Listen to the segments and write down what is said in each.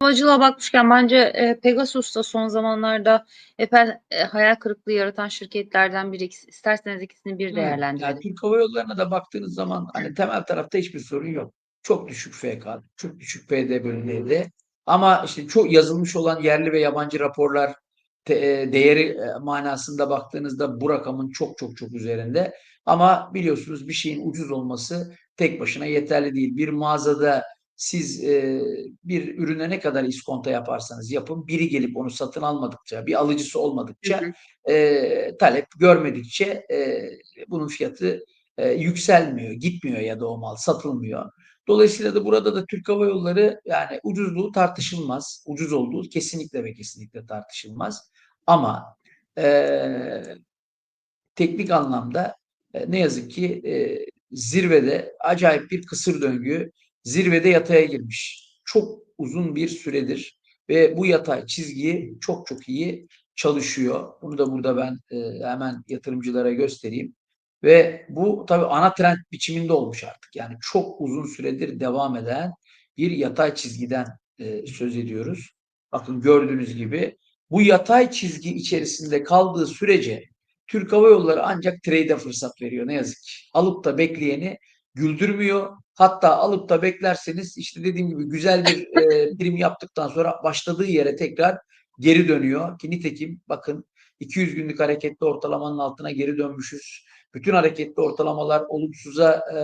Havacılığa bakmışken bence e, Pegasus da son zamanlarda epey e, hayal kırıklığı yaratan şirketlerden biri. İsterseniz ikisini bir değerlendirelim. yani Türk Hava Yolları'na da baktığınız zaman hani temel tarafta hiçbir sorun yok. Çok düşük FK, çok düşük PD bölümleri ama işte çok yazılmış olan yerli ve yabancı raporlar te- e, değeri e, manasında baktığınızda bu rakamın çok çok çok üzerinde. Ama biliyorsunuz bir şeyin ucuz olması tek başına yeterli değil. Bir mağazada siz e, bir ürüne ne kadar iskonto yaparsanız yapın biri gelip onu satın almadıkça, bir alıcısı olmadıkça Hı hı. e, talep görmedikçe e, bunun fiyatı e, yükselmiyor, gitmiyor ya da o mal satılmıyor. Dolayısıyla da burada da Türk Hava Yolları yani ucuzluğu tartışılmaz. Ucuz olduğu kesinlikle ve kesinlikle tartışılmaz. Ama e, teknik anlamda e, ne yazık ki e, zirvede acayip bir kısır döngü zirvede yataya girmiş. Çok uzun bir süredir ve bu yatay çizgiyi çok çok iyi çalışıyor. Bunu da burada ben e, hemen yatırımcılara göstereyim. Ve bu tabii ana trend biçiminde olmuş artık. Yani çok uzun süredir devam eden bir yatay çizgiden e, söz ediyoruz. Bakın gördüğünüz gibi bu yatay çizgi içerisinde kaldığı sürece Türk Hava Yolları ancak trade'e fırsat veriyor ne yazık ki. Alıp da bekleyeni güldürmüyor. Hatta alıp da beklerseniz işte dediğim gibi güzel bir e, birim yaptıktan sonra başladığı yere tekrar geri dönüyor. Ki nitekim bakın 200 günlük hareketli ortalamanın altına geri dönmüşüz. Bütün hareketli ortalamalar olumsuza e,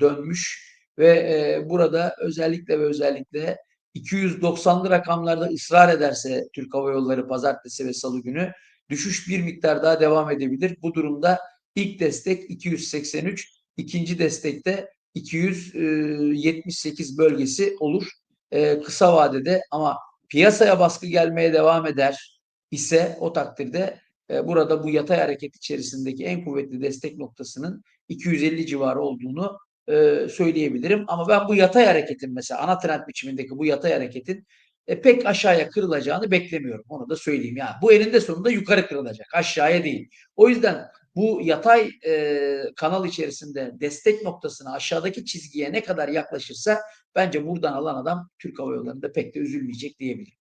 dönmüş ve e, burada özellikle ve özellikle 290'lı rakamlarda ısrar ederse Türk Hava Yolları pazartesi ve salı günü düşüş bir miktar daha devam edebilir. Bu durumda ilk destek 283, ikinci destekte 278 bölgesi olur e, kısa vadede ama piyasaya baskı gelmeye devam eder ise o takdirde e, burada bu yatay hareket içerisindeki en kuvvetli destek noktasının 250 civarı olduğunu e, söyleyebilirim. Ama ben bu yatay hareketin mesela ana trend biçimindeki bu yatay hareketin e, pek aşağıya kırılacağını beklemiyorum. Onu da söyleyeyim. Yani bu eninde sonunda yukarı kırılacak. Aşağıya değil. O yüzden bu yatay e, kanal içerisinde destek noktasına aşağıdaki çizgiye ne kadar yaklaşırsa bence buradan alan adam Türk Hava Yolları'nda pek de üzülmeyecek diyebilirim.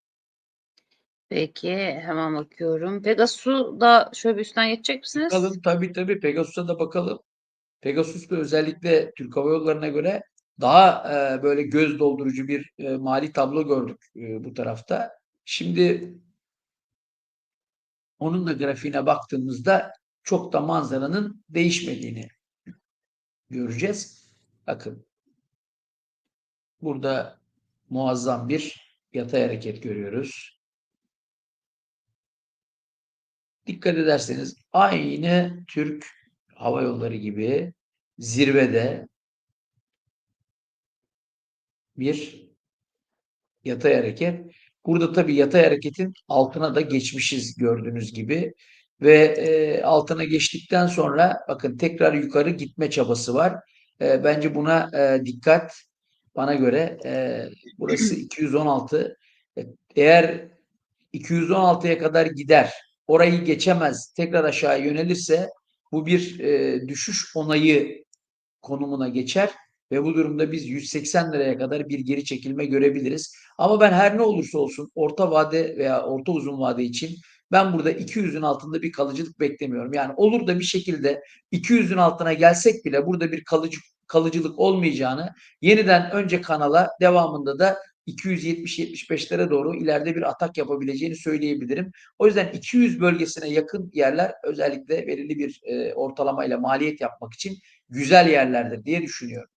Peki hemen bakıyorum. Pegasus'u da şöyle bir üstten geçecek misiniz? Bakalım tabii tabii Pegasus'a da bakalım. Pegasus da özellikle Türk Hava Yolları'na göre daha e, böyle göz doldurucu bir e, mali tablo gördük e, bu tarafta. Şimdi onun da grafiğine baktığımızda çok da manzaranın değişmediğini göreceğiz. Bakın burada muazzam bir yatay hareket görüyoruz. Dikkat ederseniz aynı Türk Hava Yolları gibi zirvede bir yatay hareket. Burada tabii yatay hareketin altına da geçmişiz gördüğünüz gibi ve e, altına geçtikten sonra bakın tekrar yukarı gitme çabası var. E, bence buna e, dikkat. Bana göre e, burası 216. E, eğer 216'ya kadar gider, orayı geçemez, tekrar aşağı yönelirse bu bir e, düşüş onayı konumuna geçer ve bu durumda biz 180 liraya kadar bir geri çekilme görebiliriz. Ama ben her ne olursa olsun orta vade veya orta uzun vade için ben burada 200'ün altında bir kalıcılık beklemiyorum. Yani olur da bir şekilde 200'ün altına gelsek bile burada bir kalıcı kalıcılık olmayacağını yeniden önce kanala devamında da 270-75'lere doğru ileride bir atak yapabileceğini söyleyebilirim. O yüzden 200 bölgesine yakın yerler özellikle belirli bir e, ortalamayla maliyet yapmak için güzel yerlerdir diye düşünüyorum.